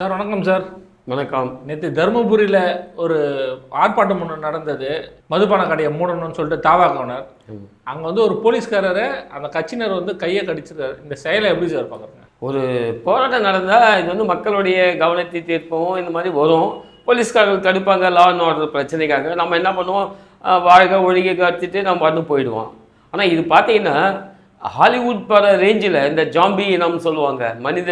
Sir வணக்கம் sir. வணக்கம். நேற்று தருமபுரியில் ஒரு ஆர்ப்பாட்டம் ஒன்று நடந்தது. மதுபான கடையை மூடணும்னு சொல்லிட்டு தாவாக்கவனர் அங்கே வந்து ஒரு போலீஸ்காரரை அந்த கட்சியினர் வந்து கையை கடிச்சிருக்காரு இந்த செயலை எப்படி சார் பார்க்குறீங்க ஒரு போராட்டம் நடந்தால் இது வந்து மக்களுடைய கவனத்தை தீர்ப்பவும் இந்த மாதிரி வரும். போலீஸ்காரர்கள் தடுப்பாங்க லா அண்ட் ஆர்டர் பிரச்சனைக்காக. நம்ம என்ன பண்ணுவோம்? அஹ், வாழ்க ஒழிக கற்றுட்டு நம்ம வந்து போயிடுவோம். ஆனால் இது பார்த்தீங்கன்னா ஹாலிவுட் பட ரேஞ்சில் இந்த ஜாம்பி இனம் சொல்லுவாங்க. மனித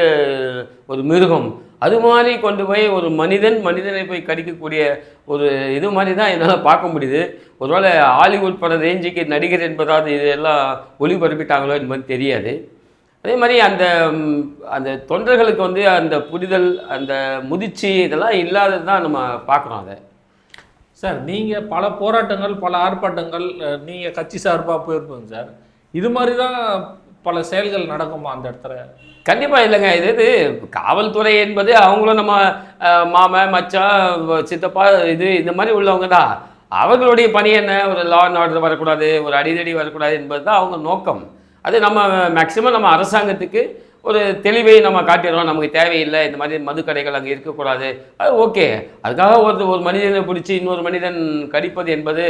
ஒரு மிருகம். அது மாதிரி கொண்டு போய் ஒரு மனிதன் மனிதனை போய் கடிக்கக்கூடிய ஒரு இது மாதிரி தான் என்னால் பார்க்க முடியுது. ஒருவேளை ஹாலிவுட் பட ரேஞ்சுக்கு நடிகர் என்பதாவது இதெல்லாம் ஒளிபரப்பிட்டாங்களோ என்பது தெரியாது. அதே மாதிரி அந்த அந்த தொண்டர்களுக்கு வந்து அந்த புரிதல் அந்த முதிர்ச்சி இதெல்லாம் இல்லாதது தான் நம்ம பார்க்குறோம் அதை. சார் நீங்கள் பல போராட்டங்கள் பல ஆர்ப்பாட்டங்கள் நீங்கள் கட்சி சார்பாக போயிருப்பீங்க சார். இது மாதிரி தான் பல செயல்கள் நடக்குமா அந்த இடத்துல? கண்டிப்பாக இல்லைங்க. இது இது காவல்துறை என்பது அவங்களும் நம்ம மாமன் மச்சான் சித்தப்பா இது இந்த மாதிரி உள்ளவங்க தான். அவர்களுடைய பணி என்ன? ஒரு லா அண்ட் ஆர்டர் வரக்கூடாது ஒரு அடிதடி வரக்கூடாது என்பது தான் அவங்க நோக்கம். அது நம்ம மேக்சிமம் நம்ம அரசாங்கத்துக்கு ஒரு தெளிவை நம்ம காட்டிடுறோம். நமக்கு தேவையில்லை இந்த மாதிரி மதுக்கடைகள் அங்கே இருக்கக்கூடாது. அது ஓகே அதுக்காக ஒரு ஒரு மனிதனை பிடிச்சி இன்னொரு மனிதன் கடிப்பது என்பது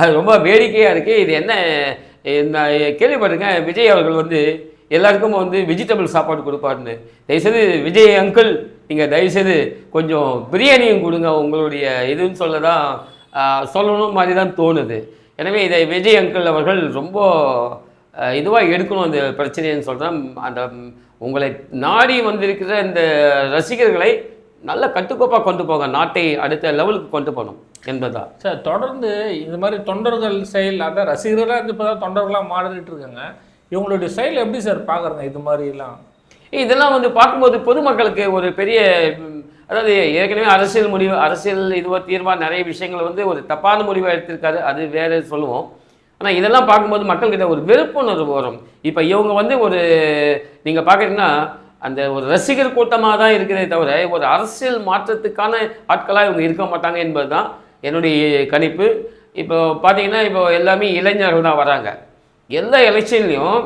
அது ரொம்ப வேடிக்கையாக இருக்குது இது என்ன நான் கேள்விப்பட்டிருக்கேன். விஜய் அவர்கள் வந்து எல்லாருக்கும் வந்து வெஜிடபிள் சாப்பாடு கொடுப்பாருன்னு. தயவுசெய்து விஜய் அங்கிள் நீங்கள் தயவுசெய்து கொஞ்சம் பிரியாணியும் கொடுங்க. உங்களுடைய இதுன்னு சொல்ல தான் சொல்லணும் மாதிரி தான் தோணுது. எனவே இதை விஜய் அங்கிள் அவர்கள் ரொம்ப இதுவாக எடுக்கணும் அந்த பிரச்சனைன்னு சொல்கிறேன் அந்த உங்களை நாடி வந்திருக்கிற இந்த ரசிகர்களை நல்ல கட்டுக்கோப்பாக கொண்டு போங்க. நாட்டை அடுத்த லெவலுக்கு கொண்டு போகணும். என்பதுதான் சார் தொடர்ந்து இந்த மாதிரி தொண்டர்கள் செயல் அதான் ரசிகர்களாக இருந்து இப்போ தான் தொண்டர்களாக மாறிட்டு இருக்காங்க. இவங்களுடைய செயல் எப்படி சார் பார்க்குறங்க இது மாதிரிலாம்? இதெல்லாம் வந்து பார்க்கும்போது பொதுமக்களுக்கு ஒரு பெரிய அதாவது ஏற்கனவே அரசியல் முடிவு அரசியல் இதுவோ தீர்வாக நிறைய விஷயங்கள் வந்து ஒரு தப்பான முடிவை எடுத்திருக்காரு அது வேற சொல்லுவோம். ஆனால் இதெல்லாம் பார்க்கும்போது மக்கள்கிட்ட ஒரு வெறுப்புணர்வு வரும். இப்போ இவங்க வந்து ஒரு நீங்கள் பார்க்குறீங்கன்னா அந்த ஒரு ரசிகர் கூட்டமாக தான் இருக்கிறதே தவிர ஒரு அரசியல் மாற்றத்துக்கான ஆட்களாக இவங்க இருக்க மாட்டாங்க என்பது தான் என்னுடைய கணிப்பு. இப்போ பார்த்தீங்கன்னா இப்போ எல்லாமே இளைஞர்கள் தான் வராங்க. எல்லா எலெக்ஷன்லேயும்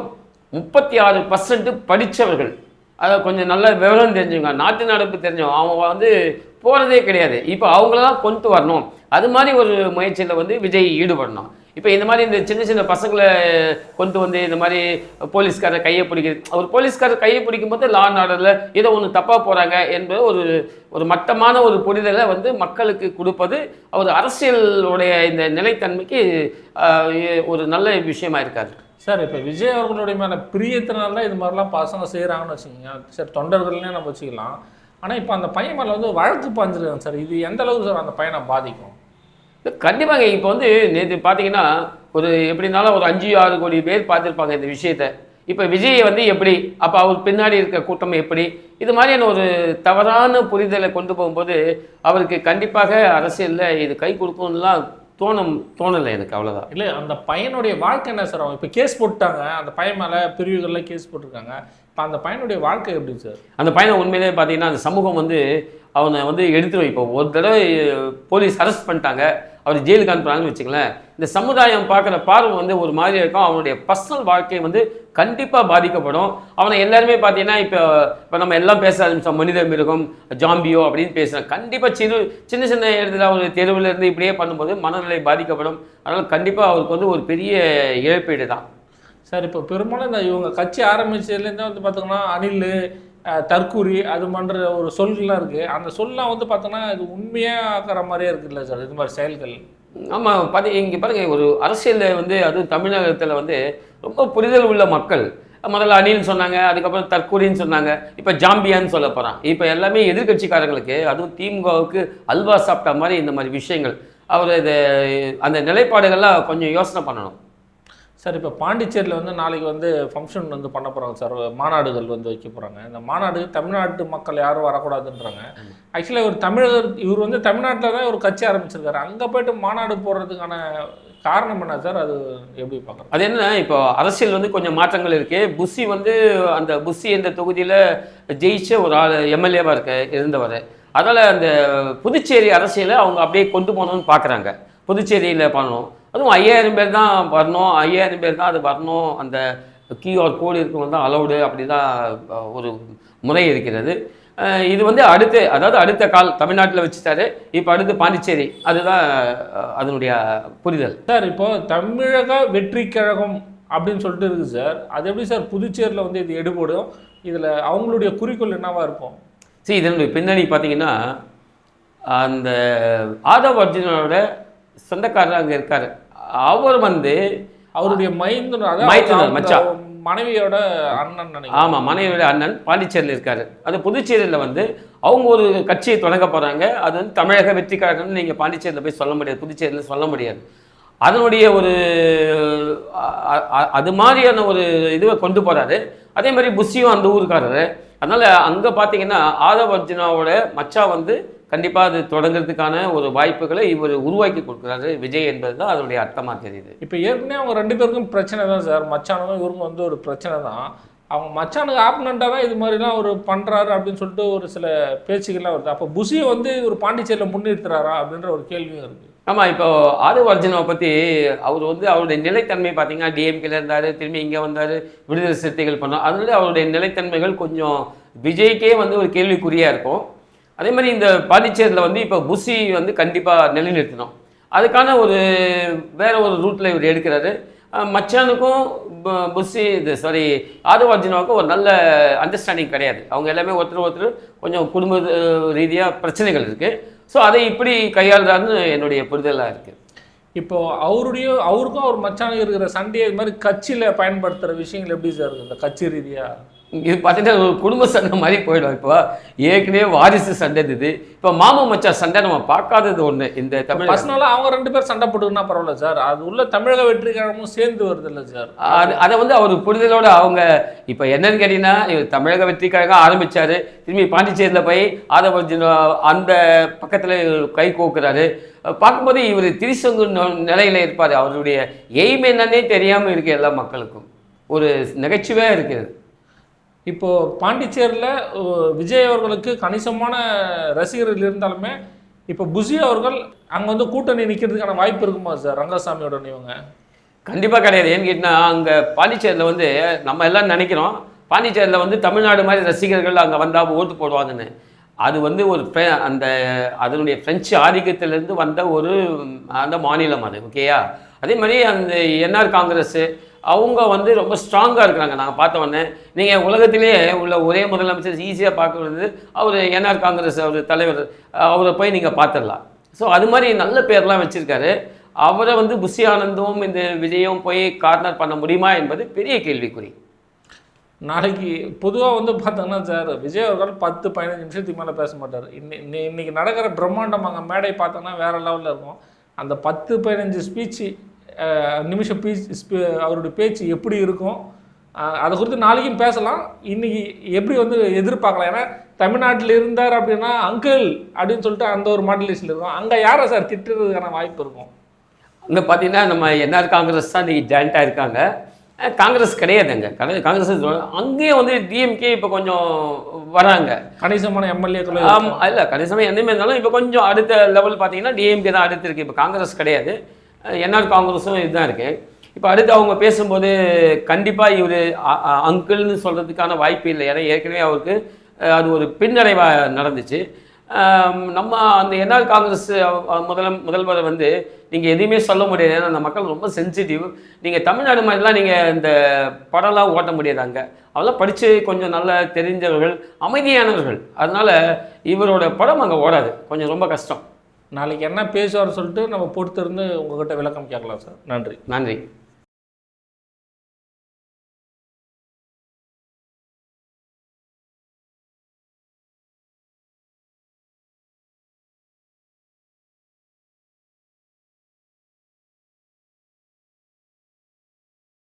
முப்பத்தி ஆறு பர்சன்ட்டு படித்தவர்கள் அதை கொஞ்சம் நல்ல விவரம் தெரிஞ்சுங்க. நாட்டு நடப்பு தெரிஞ்சவங்க அவங்க வந்து போகிறதே கிடையாது. இப்போ அவங்களெல்லாம் கொண்டு வரணும். அது மாதிரி ஒரு முயற்சியில் வந்து விஜய் ஈடுபடணும். இப்போ இந்த மாதிரி இந்த சின்ன சின்ன பசங்களை கொண்டு வந்து இந்த மாதிரி போலீஸ்காரர் கையை பிடிக்கிறது அவர் போலீஸ்காரர் கையை பிடிக்கும் போது லா அண்ட் ஆர்டரில் ஏதோ ஒன்று தப்பாக போகிறாங்க என்பது ஒரு ஒரு மட்டமான ஒரு புரிதலை வந்து மக்களுக்கு கொடுப்பது அவர் அரசியலுடைய இந்த நிலைத்தன்மைக்கு ஒரு நல்ல விஷயமா இருக்காது சார் இப்போ விஜய் அவர்களுடைய மேலே பிரியத்தினால தான் இது மாதிரிலாம் பசங்க செய்கிறாங்கன்னு வச்சுக்கோங்க. சார் தொண்டர்கள்னே நம்ம வச்சுக்கலாம். ஆனால் இப்போ அந்த பையன் மேலே வந்து வழக்கு பாஞ்சிருக்காங்க சார். இது எந்த அளவுக்கு சார் அந்த பையனை பாதிக்கும்? கண்டிப்பாங்க இப்போ வந்து நேற்று பார்த்தீங்கன்னா ஒரு எப்படினாலும் ஒரு அஞ்சு ஆறு கோடி பேர் பார்த்துருப்பாங்க இந்த விஷயத்த. இப்போ விஜயை வந்து எப்படி அப்போ அவர் பின்னாடி இருக்க கூட்டம் எப்படி இது மாதிரியான ஒரு தவறான புரிதலை கொண்டு போகும்போது அவருக்கு கண்டிப்பாக அரசியலில் இது கை கொடுக்கும்லாம் தோணும் தோணலை எனக்கு அவ்வளோதான் இல்லை அந்த பையனுடைய வாழ்க்கை என்ன சார்? அவங்க இப்போ கேஸ் போட்டாங்க அந்த பையன் மேலே பிரிவுகளில் கேஸ் போட்டிருக்காங்க. இப்போ அந்த பையனுடைய வாழ்க்கை எப்படி சார்? அந்த பையனை உண்மையிலே பார்த்தீங்கன்னா அந்த சமூகம் வந்து அவனை வந்து எடுத்து வைப்போம் ஒரு தடவை போலீஸ் அரெஸ்ட் பண்ணிட்டாங்க. அவர் ஜெயிலுக்கு அனுப்புறாங்கன்னு வச்சுங்களேன் இந்த சமுதாயம் பார்க்குற பார்வை வந்து ஒரு மாதிரி இருக்கும். அவனுடைய பர்சனல் வாழ்க்கை வந்து கண்டிப்பாக பாதிக்கப்படும். அவனை எல்லாருமே பார்த்தீங்கன்னா இப்போ இப்போ நம்ம எல்லாம் பேச ஆரம்பிச்சோம் மனித மிருகம் ஜாம்பியோ அப்படின்னு பேசுகிறோம் கண்டிப்பாக சிறு சின்ன சின்ன இடத்துல அவர் தெருவில் இருந்து இப்படியே பண்ணும்போது மனநிலை பாதிக்கப்படும். அதனால் கண்டிப்பாக அவருக்கு வந்து ஒரு பெரிய இழப்பீடு தான் சார் இப்போ பெரும்பாலும் இந்த இவங்க கட்சி ஆரம்பிச்சதுலேருந்தே வந்து பார்த்தோங்கன்னா அணில் தற்கூரி அது பண்ணுற ஒரு சொல்கள்லாம் இருக்குது அந்த சொல்லலாம் வந்து பார்த்தோன்னா இது உண்மையாக ஆக்கிற மாதிரியே இருக்குல்ல சார் இது மாதிரி செயல்கள்? ஆமாம் பாத்தி இங்கே பாருங்க ஒரு அரசியலில் வந்து அதுவும் தமிழகத்தில் வந்து ரொம்ப புரிதல் உள்ள மக்கள். முதல்ல அணில்னு சொன்னாங்க அதுக்கப்புறம் தற்கூரின்னு சொன்னாங்க இப்போ ஜாம்பியான்னு சொல்ல போகிறான் இப்போ எல்லாமே எதிர்க்கட்சிக்காரங்களுக்கு அதுவும் திமுகவுக்கு அல்வா சாப்பிட்ட மாதிரி இந்த மாதிரி விஷயங்கள். அவர் இது அந்த நிலைப்பாடுகள்லாம் கொஞ்சம் யோசனை பண்ணணும். சார் இப்போ பாண்டிச்சேரியில் வந்து நாளைக்கு வந்து ஃபங்க்ஷன் வந்து பண்ண போகிறாங்க சார். மாநாடுகள் வந்து வைக்க போகிறாங்க இந்த மாநாடு தமிழ்நாட்டு மக்கள் யாரும் வரக்கூடாதுன்றாங்க. ஆக்சுவலாக இவர் தமிழர் இவர் வந்து தமிழ்நாட்டில் தான் ஒரு கட்சி ஆரம்பிச்சிருக்காரு. அங்கே போயிட்டு மாநாடு போடுறதுக்கான காரணம் என்ன சார்? அது எப்படி பார்க்குறோம் அது என்ன இப்போ அரசியல் வந்து கொஞ்சம் மாற்றங்கள் இருக்குது புஷி வந்து அந்த புஷி என்ற தொகுதியில் ஜெயிச்ச ஒரு ஆள் எம்எல்ஏவாக இருக்க இருந்தவர். அதனால் அந்த புதுச்சேரி அரசியலை அவங்க அப்படியே கொண்டு போகணும்னு பார்க்குறாங்க புதுச்சேரியில் பண்ணணும். அதுவும் ஐயாயிரம் பேர் தான் வரணும் ஐயாயிரம் பேர் தான் அது வரணும் அந்த கியூஆர் கோடு இருக்கவங்க தான் அலௌடு அப்படி தான் ஒரு முறை இருக்கிறது. இது வந்து அடுத்து அதாவது அடுத்த கால் தமிழ்நாட்டில் வச்சுட்டாரு. இப்போ அடுத்து பாண்டிச்சேரி அதுதான் அதனுடைய புரிதல். சார் இப்போ தமிழக வெற்றி கழகம் அப்படின்னு சொல்லிட்டு இருக்கு சார். அது எப்படி சார் புதுச்சேரியில் வந்து இது எடுபடும்? இதில் அவங்களுடைய குறிக்கோள் என்னவா இருக்கும்? சரி இதனுடைய பின்னணி பார்த்தீங்கன்னா அந்த ஆதவ் அர்ஜுனோட சொந்தக்காரர் அங்கே இருக்கார். அவர் வந்து அவருடைய மைந்தன் மைந்தனர், அதாவது மச்சான். மனைவியோட அண்ணன் ஆமாம் மனைவியோட அண்ணன் பாண்டிச்சேரியில் இருக்காரு. அது புதுச்சேரியில் வந்து அவங்க ஒரு கட்சியை தொடங்க போகிறாங்க அது வந்து தமிழக வெற்றி கழகம்னு நீங்கள் பாண்டிச்சேரியில் போய் சொல்ல முடியாது புதுச்சேரியில் சொல்ல முடியாது. அதனுடைய ஒரு அது மாதிரியான ஒரு இதுவை கொண்டு போகிறாரு அதே மாதிரி புஷியும் அந்த ஊருக்காரரு. அதனால் அங்கே பார்த்தீங்கன்னா ஆதவ் அர்ஜுனாவோட மச்சா வந்து கண்டிப்பாக அது தொடங்குறதுக்கான ஒரு வாய்ப்புகளை இவர் உருவாக்கி கொடுக்குறாரு. விஜய் என்பது தான் அதனுடைய அர்த்தமாக தெரியுது. இப்போ ஏற்கனவே அவங்க ரெண்டு பேருக்கும் பிரச்சனை தான் சார். மச்சானுக்கும் இவருக்கும் வந்து ஒரு பிரச்சனை தான். அவங்க மச்சானுக்கு ஆப்னண்ட்டாக தான் இது மாதிரிலாம் அவர் பண்ணுறாரு அப்படின்னு சொல்லிட்டு ஒரு சில பேச்சுக்கள்லாம் வருது. அப்போ புஷியை வந்து ஒரு பாண்டிச்சேரியில் முன்னிறுத்துறாரா அப்படின்ற ஒரு கேள்வியும் இருக்குது ஆமாம் இப்போ ஆதவ் அர்ஜுனாவை பற்றி அவர் வந்து அவருடைய நிலைத்தன்மை பார்த்தீங்கன்னா டிஎம்கேல இருந்தார் திரும்பி இங்கே வந்தார் விடுதலை சிறுத்தைகள் பண்ணோம். அதனால அவருடைய நிலைத்தன்மைகள் கொஞ்சம் விஜய்க்கே வந்து ஒரு கேள்விக்குறியாக இருக்கும். அதே மாதிரி இந்த பாண்டிச்சேரியில் வந்து இப்போ புஷி வந்து கண்டிப்பாக நிலைநிறுத்தணும். அதுக்கான ஒரு வேற ஒரு ரூட்டில் இவர் எடுக்கிறாரு. மச்சானுக்கும் புஷி இது சாரி ஆதவ் அர்ஜுனாவுக்கும் ஒரு நல்ல அண்டர்ஸ்டாண்டிங் கிடையாது. அவங்க எல்லாமே ஒருத்தர் ஒருத்தர் கொஞ்சம் குடும்ப ரீதியாக பிரச்சனைகள் இருக்குது ஸோ அதை இப்படி கையாளுறாருன்னு என்னுடைய புரிதலாக இருக்குது இப்போ அவருடைய அவருக்கும் அவர் மச்சானுக்கு இருக்கிற சண்டையை இது மாதிரி கட்சியில் பயன்படுத்துகிற விஷயங்கள் எப்படி சார் இருக்குது இந்த கட்சி ரீதியாக இது பார்த்தீங்கன்னா ஒரு குடும்ப சண்டை மாதிரி போயிடும். இப்போ ஏற்கனவே வாரிசு சண்டை இருந்தது இப்போ மாமா மச்சான் சண்டை நம்ம பார்க்காதது ஒன்று இந்த தமிழ் பர்சனலாக அவங்க ரெண்டு பேர் சண்டை போட்டுக்கினா பரவாயில்ல சார். அது உள்ள தமிழக வெற்றி கழகமும் சேர்ந்து வருது இல்லை சார். அது அதை வந்து அவர் புரிதலோட அவங்க இப்போ என்னன்னு கேட்டிங்கன்னா இவர் தமிழக வெற்றி கழகம் ஆரம்பிச்சாரு. திரும்பி பாண்டிச்சேரியில் போய் ஆதவர்ஜுன அந்த பக்கத்தில் கை கோக்குறாரு. பார்க்கும்போது இவர் திரிசங்கு நிலையில இருப்பார். அவருடைய எய்ம் என்னன்னே தெரியாமல் இருக்கு எல்லா மக்களுக்கும். ஒரு நகைச்சுவையாக இருக்குது இப்போது பாண்டிச்சேரியில் விஜய் அவர்களுக்கு கணிசமான ரசிகர்கள் இருந்தாலுமே இப்போ புஷி அவர்கள் அங்கே வந்து கூட்டணி நிற்கிறதுக்கான வாய்ப்பு இருக்குமா சார்? ரங்கசாமியோட இவங்க. கண்டிப்பாக கிடையாது. ஏன்னு கேட்டிங்கன்னா அங்கே பாண்டிச்சேரியில் வந்து நம்ம எல்லாம் நினைக்கிறோம் பாண்டிச்சேரியில் வந்து தமிழ்நாடு மாதிரி ரசிகர்கள் அங்கே வந்தால் ஓட்டு போடுவாங்கன்னு. அது வந்து ஒரு அந்த அதனுடைய ஃப்ரெஞ்சு ஆதிக்கத்திலேருந்து வந்த ஒரு அந்த மாநிலம் அது ஓகேயா அதே மாதிரி அந்த என்ஆர் காங்கிரஸு அவங்க வந்து ரொம்ப ஸ்ட்ராங்காக இருக்கிறாங்க. நாங்கள் பார்த்த உடனே நீங்கள் உலகத்திலே உள்ள ஒரே முதலமைச்சர் ஈஸியாக பார்க்கறது அவர் என்ஆர் காங்கிரஸ் அவர் தலைவர் அவரை போய் நீங்கள் பார்த்துடலாம். ஸோ அது மாதிரி நல்ல பேர்லாம் வச்சுருக்காரு. அவரை வந்து புஷி ஆனந்தும் இந்த விஜயும் போய் கார்னர் பண்ண முடியுமா என்பது பெரிய கேள்விக்குறி. நாளைக்கு பொதுவாக வந்து பார்த்தோன்னா சார் விஜய் அவர்கள் பத்து பதினஞ்சு நிமிஷத்துக்கு மேலே பேச மாட்டார். இன்னி இன்றைக்கி இன்னைக்கு நடக்கிற பிரம்மாண்டம் அங்கே மேடை பார்த்தோன்னா வேறு லெவலில் இருக்கும். அந்த பத்து பதினஞ்சு ஸ்பீச்சு நிமிஷம் பீச் அவருடைய பேச்சு எப்படி இருக்கும்? அதை குறித்து நாளைக்கும் பேசலாம். இன்னைக்கு எப்படி வந்து எதிர்பார்க்கலாம்? ஏன்னா தமிழ்நாட்டில் இருந்தார் அப்படின்னா அங்கிள் அப்படின்னு சொல்லிட்டு அந்த ஒரு மாடலேஷனில் இருக்கும். அங்கே யாரை சார் திட்டுறதுக்கான வாய்ப்பு இருக்கும்? அங்கே பார்த்தீங்கன்னா நம்ம என்ஆர் காங்கிரஸ் தான் இன்னைக்கு ஜாயிண்ட்டாக இருக்காங்க. காங்கிரஸ் கிடையாது அங்கே காங்கிரஸ் அங்கேயும் வந்து டிஎம்கே இப்போ கொஞ்சம் வராங்க. கணிசமான எம்எல்ஏக்களும் ஆமாம் இல்லை கணிசமாக எந்த இருந்தாலும் இப்போ கொஞ்சம் அடுத்த லெவல் பார்த்தீங்கன்னா டிஎம்கே தான் அடுத்து இருக்குது இப்போ காங்கிரஸ் கிடையாது. என்ஆர் காங்கிரஸும் இதுதான் இருக்குது இப்போ அடுத்து அவங்க பேசும்போது கண்டிப்பாக இவர் அங்கிள்னு சொல்கிறதுக்கான வாய்ப்பு இல்லை. ஏன்னா ஏற்கனவே அவருக்கு அது ஒரு பின்னடைவாக நடந்துச்சு. நம்ம அந்த என்ஆர் காங்கிரஸ் முதல முதல்வர் வந்து நீங்கள் எதுவுமே சொல்ல முடியாது. ஏன்னா அந்த மக்கள் ரொம்ப சென்சிட்டிவ் நீங்கள் தமிழ்நாடு மாதிரிலாம் நீங்கள் இந்த படம்லாம் ஓட்ட முடியாது அங்கே. அதெல்லாம் படித்து கொஞ்சம் நல்லா தெரிஞ்சவர்கள் அமைதியானவர்கள். அதனால் இவரோட படம் அங்கே ஓடாது. கொஞ்சம் ரொம்ப கஷ்டம். நாளைக்கு என்ன பேசுவார்னு சொல்லிட்டு நம்ம பொறுத்திருந்து உங்ககிட்ட விளக்கம் கேட்கலாம் சார். நன்றி. நன்றி.